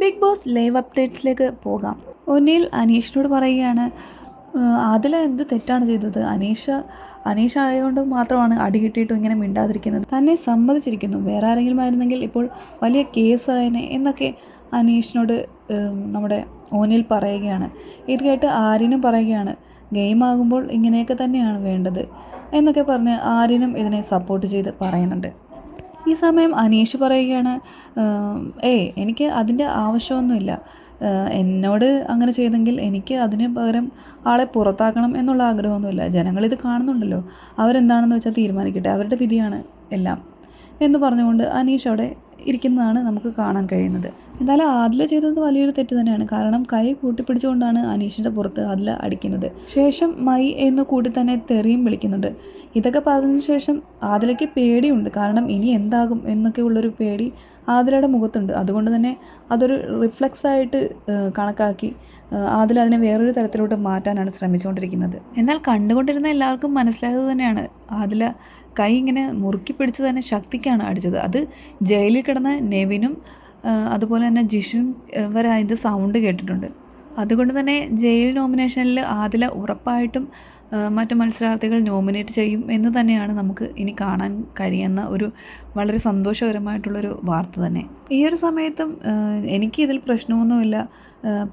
Big boss live അപ്ഡേറ്റ്സിലേക്ക് പോകാം. ഒന്നിൽ അനീഷിനോട് പറയുകയാണ് അതിൽ എന്ത് തെറ്റാണ് ചെയ്തത്? അനീഷ അനീഷ ആയതുകൊണ്ട് മാത്രമാണ് അടി കിട്ടിയിട്ടും ഇങ്ങനെ മിണ്ടാതിരിക്കുന്നത്. തന്നെ സമ്മതിച്ചിരിക്കുന്നു. വേറെ ആരെങ്കിലും ആയിരുന്നെങ്കിൽ ഇപ്പോൾ വലിയ കേസായനെ എന്നൊക്കെ അനീഷിനോട് നമ്മുടെ ഓനിൽ പറയുകയാണ്. ഇത് കേട്ട് ആര്യനും പറയുകയാണ് ഗെയിം ആകുമ്പോൾ ഇങ്ങനെയൊക്കെ തന്നെയാണ് വേണ്ടത് എന്നൊക്കെ പറഞ്ഞ് ആര്യനും ഇതിനെ സപ്പോർട്ട് ചെയ്ത് പറയുന്നുണ്ട്. ഈ സമയം അനീഷ് പറയുകയാണ് ഏ എനിക്ക് അതിന്റെ ആവശ്യമൊന്നുമില്ല. എന്നോട് അങ്ങനെ ചെയ്തെങ്കിൽ എനിക്ക് അതിന് പകരം ആളെ പുറത്താക്കണം എന്നുള്ള ആഗ്രഹമൊന്നുമില്ല. ജനങ്ങളിത് കാണുന്നുണ്ടല്ലോ. അവരെന്താണെന്ന് വെച്ചാൽ തീരുമാനിക്കട്ടെ. അവരുടെ വിധിയാണ് എല്ലാം. എന്ന് പറഞ്ഞുകൊണ്ട് അനീഷ് അവിടെ ഇരിക്കുന്നതാണ് നമുക്ക് കാണാൻ കഴിയുന്നത്. എന്തായാലും ആദില ചെയ്തത് വലിയൊരു തെറ്റ് തന്നെയാണ്. കാരണം കൈ കൂട്ടിപ്പിടിച്ചുകൊണ്ടാണ് അനീഷിന്റെ പുറത്ത് ആദില അടിക്കുന്നത്. ശേഷം മൈ എന്ന് കൂടി തന്നെ തെറിയും വിളിക്കുന്നുണ്ട്. ഇതൊക്കെ പറഞ്ഞതിന് ശേഷം ആദിലയ്ക്ക് പേടിയുണ്ട്. കാരണം ഇനി എന്താകും എന്നൊക്കെ ഉള്ളൊരു പേടി ആദിലയുടെ മുഖത്തുണ്ട്. അതുകൊണ്ട് തന്നെ അതൊരു റിഫ്ലക്സ് ആയിട്ട് കണക്കാക്കി ആദിൽ അതിനെ വേറൊരു തരത്തിലോട്ട് മാറ്റാനാണ് ശ്രമിച്ചുകൊണ്ടിരിക്കുന്നത്. എന്നാൽ കണ്ടുകൊണ്ടിരുന്ന എല്ലാവർക്കും മനസ്സിലായത് തന്നെയാണ്. ആദില കൈ ഇങ്ങനെ മുറുക്കി പിടിച്ച് തന്നെ ശക്തിക്കാണ് അടിച്ചത്. അത് ജയിലിൽ കിടന്ന നെവിനും അതുപോലെ തന്നെ ജിഷും വരെ അതിന്റെ സൗണ്ട് കേട്ടിട്ടുണ്ട്. അതുകൊണ്ട് തന്നെ ജയിൽ നോമിനേഷനിൽ ആദില ഉറപ്പായിട്ടും മറ്റു മത്സരാർത്ഥികൾ നോമിനേറ്റ് ചെയ്യും എന്ന് തന്നെയാണ് നമുക്ക് ഇനി കാണാൻ കഴിയുന്ന ഒരു വളരെ സന്തോഷകരമായിട്ടുള്ളൊരു വാർത്ത തന്നെ. ഈ ഒരു സമയത്തും എനിക്ക് ഇതിൽ പ്രശ്നമൊന്നുമില്ല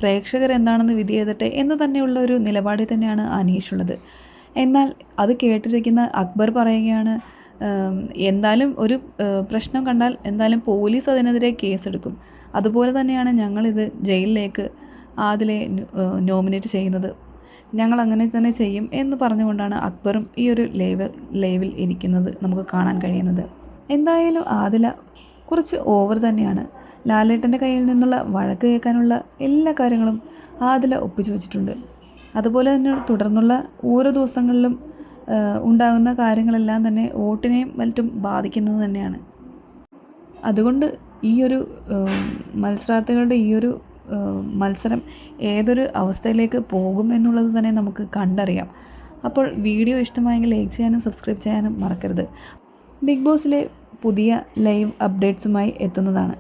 പ്രേക്ഷകർ എന്താണെന്ന് വിധി ചെയ്തിട്ടെ എന്ന് തന്നെയുള്ള ഒരു നിലപാടിൽ തന്നെയാണ് അനീഷുള്ളത് എന്നാൽ അത് കേട്ടിരിക്കുന്ന അക്ബർ പറയുകയാണ് എന്തായാലും ഒരു പ്രശ്നം കണ്ടാൽ എന്തായാലും പോലീസ് അതിനെതിരെ കേസെടുക്കും. അതുപോലെ തന്നെയാണ് ഞങ്ങളിത് ജയിലിലേക്ക് ആദിലെ നോമിനേറ്റ് ചെയ്യുന്നത്. ഞങ്ങൾ അങ്ങനെ തന്നെ ചെയ്യും എന്ന് പറഞ്ഞുകൊണ്ടാണ് അക്ബറും ഈ ഒരു ലൈവ് ലൈവിൽ ഇരിക്കുന്നത് നമുക്ക് കാണാൻ കഴിയുന്നത്. എന്തായാലും ആദില കുറച്ച് ഓവർ തന്നെയാണ്. ലാലേട്ടന്റെ കയ്യിൽ നിന്നുള്ള വഴക്ക് കേൾക്കാനുള്ള എല്ലാ കാര്യങ്ങളും ആദില ഒപ്പിച്ചു വെച്ചിട്ടുണ്ട്. അതുപോലെ തന്നെ തുടർന്നുള്ള ഓരോ ദിവസങ്ങളിലും ഉണ്ടാകുന്ന കാര്യങ്ങളെല്ലാം തന്നെ വോട്ടിനെയും മറ്റും ബാധിക്കുന്നത് തന്നെയാണ്. അതുകൊണ്ട് ഈ ഒരു മത്സരാർത്ഥികളുടെ ഈ ഒരു മത്സരം ഏതൊരു അവസ്ഥയിലേക്ക് പോകും എന്നുള്ളത് തന്നെ നമുക്ക് കണ്ടറിയാം. അപ്പോൾ വീഡിയോ ഇഷ്ടമായെങ്കിൽ ലൈക്ക് ചെയ്യാനും സബ്സ്ക്രൈബ് ചെയ്യാനും മറക്കരുത്. ബിഗ് ബോസിലെ പുതിയ ലൈവ് അപ്ഡേറ്റ്സുമായി എത്തുന്നതാണ്.